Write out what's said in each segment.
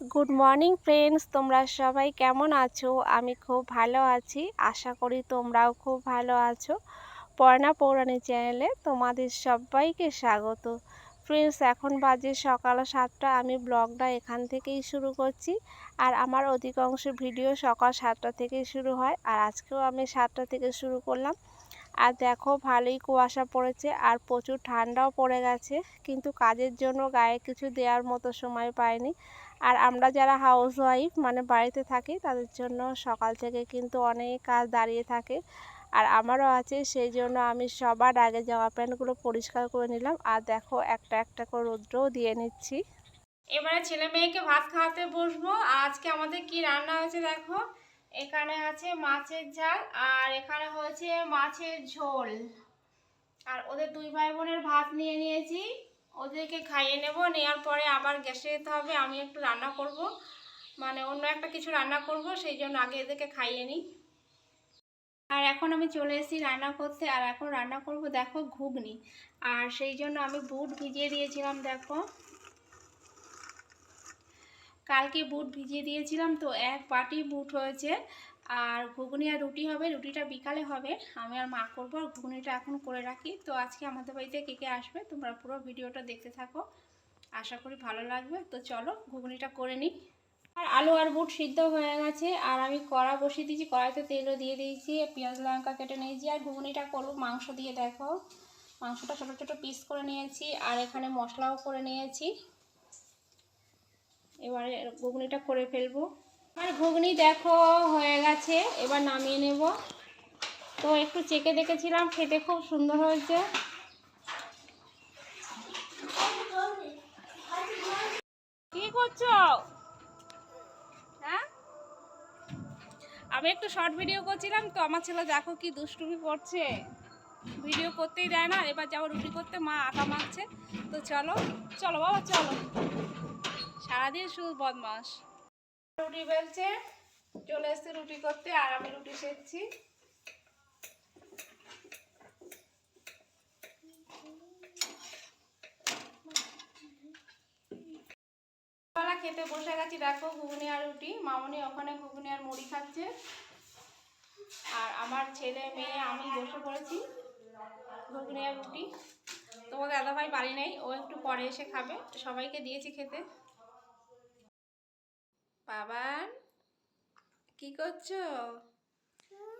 Good morning friends তোমরা সবাই কেমন আছো? আমি খুব ভালো আছি। আশা করি তোমরাও খুব ভালো আছো। পর্ণা পৌরাণী চ্যানেলে তোমাদের সবাইকে স্বাগত। ফ্রেন্ডস এখন বাজে সকাল সাতটা। আমি ব্লগটা এখান থেকেই শুরু করছি। আর আমার অধিকাংশ ভিডিও সকাল সাতটা থেকেই শুরু হয়। আর আজকেও আমি সাতটা থেকে শুরু করলাম। আর দেখো ভালোই কুয়াশা পড়েছে আর প্রচুর ঠান্ডাও পড়ে গেছে, কিন্তু কাজের জন্য গায়ে কিছু দেওয়ার মতো সময় পাইনি। আর আমরা যারা হাউস ওয়াইফ মানে বাড়িতে থাকি, তাদের জন্য সকাল থেকে কিন্তু অনেক কাজ দাঁড়িয়ে থাকে। আর আমারও আছে, সেই জন্য আমি সবার আগে জামা প্যান্টগুলো পরিষ্কার করে নিলাম। আর দেখো একটা একটা করে রৌদ্রও দিয়ে নিচ্ছি। এবারে ছেলে মেয়েকে ভাত খাওয়াতে বসবো। আজকে আমাদের কি রান্না হয়েছে দেখো? এখানে আছে মাছের ঝাল আর এখানে হয়েছে মাছের ঝোল। আর ওদের দুই ভাই বোনের ভাত নিয়ে নিয়েছি। ওদেরকে খাইয়ে নেব, নেওয়ার পরে আবার গ্যাসে যেতে হবে, আমি একটু রান্না করব। মানে অন্য একটা কিছু রান্না করব, সেই জন্য আগে এদেরকে খাইয়ে নিই। আর এখন আমি চলে এসেছি রান্না করতে, আর এখন রান্না করব দেখো ঘুগনি। আর সেই জন্য আমি বুট ভিজিয়ে দিয়েছিলাম, দেখো। কালকে বুট ভিজিয়ে দিয়েছিলাম তো এক বাটি বুট হয়েছে। আর ঘুগনি আর রুটি হবে, রুটিটা বিকালে হবে। আমি আর মা করব, আর ঘুগনিটা এখন করে রাখি। তো আজকে আমাদের বাড়িতে কে কে আসবে, তোমরা পুরো ভিডিওটা দেখতে থাকো। আশা করি ভালো লাগবে। তো চলো ঘুগনিটা করে নিই। আর আলু আর বুট সিদ্ধ হয়ে গেছে। আর আমি কড়া বসিয়ে দিয়েছি, কড়াইতে তেলও দিয়ে দিয়েছি পেঁয়াজ, লঙ্কা কেটে নিয়েছি। আর ঘুগনিটা করব মাংস দিয়ে, দেখো। মাংসটা ছোটো ছোটো পিস করে নিয়েছি, আর এখানে মশলাও করে নিয়েছি। এবারে ঘুগনিটা করে ফেলব। আর ঘুগনি দেখো হয়ে গেছে, এবার নামিয়ে নেব। তো একটু চেকে দেখেছিলাম, খেতে খুব সুন্দর হয়েছে। কি করছ? হ্যাঁ? আমি একটু শর্ট ভিডিও করছিলাম তো, আমার ছেলে দেখো কি দুষ্টুমি করছে। ভিডিও করতেই দেয় না এবার যাব রুটি করতে, মা আটা মাখছে। তো চলো চলো বাবা, চলো। সারাদিন শুধু বদমাস। রুটি বেলছে, চলে এসছে রুটি করতে, আর আমি রুটি সেচ্ছি বেলা খেতে বসে গেছি, দেখো ঘুগনি আর রুটি। মামনি ওখানে ঘুগনি আর মুড়ি খাচ্ছে। আর আমার ছেলে, মেয়ে, আমি বসে পড়েছি ঘুগনি আর রুটি। তোমার দাদাভাই বাড়ি নেই, ও একটু পরে এসে খাবে। সবাইকে দিয়েছি খেতে। বাবান কি করছ?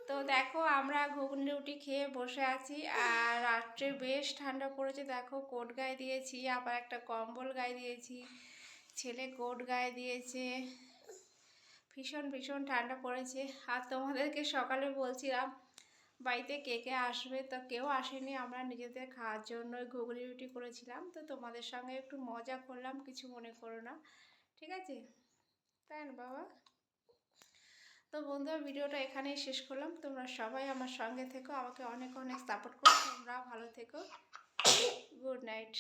তো দেখো আমরা ঘুগনি রুটি খেয়ে বসে আছি আর রাত্রে বেশ ঠান্ডা পড়েছে। দেখো কোট গায়ে দিয়েছি আবার একটা কম্বল গায়ে দিয়েছি ছেলে কোট গায়ে দিয়েছে। ভীষণ ভীষণ ঠান্ডা পড়েছে। আর তোমাদেরকে সকালে বলছিলাম বাড়িতে কে কে আসবে? তো কেউ আসেনি আমরা নিজেদের খাওয়ার জন্য ঘুগনি রুটি করেছিলাম। তো তোমাদের সঙ্গে একটু মজা করলাম কিছু মনে করো না ঠিক আছে? তাই না বাবা? তো বন্ধুরা ভিডিওটা এখানেই শেষ করলাম। তোমরা সবাই আমার সঙ্গে থেকো। আমাকে অনেক অনেক সাপোর্ট করো। তোমরা ভালো থেকো। Good night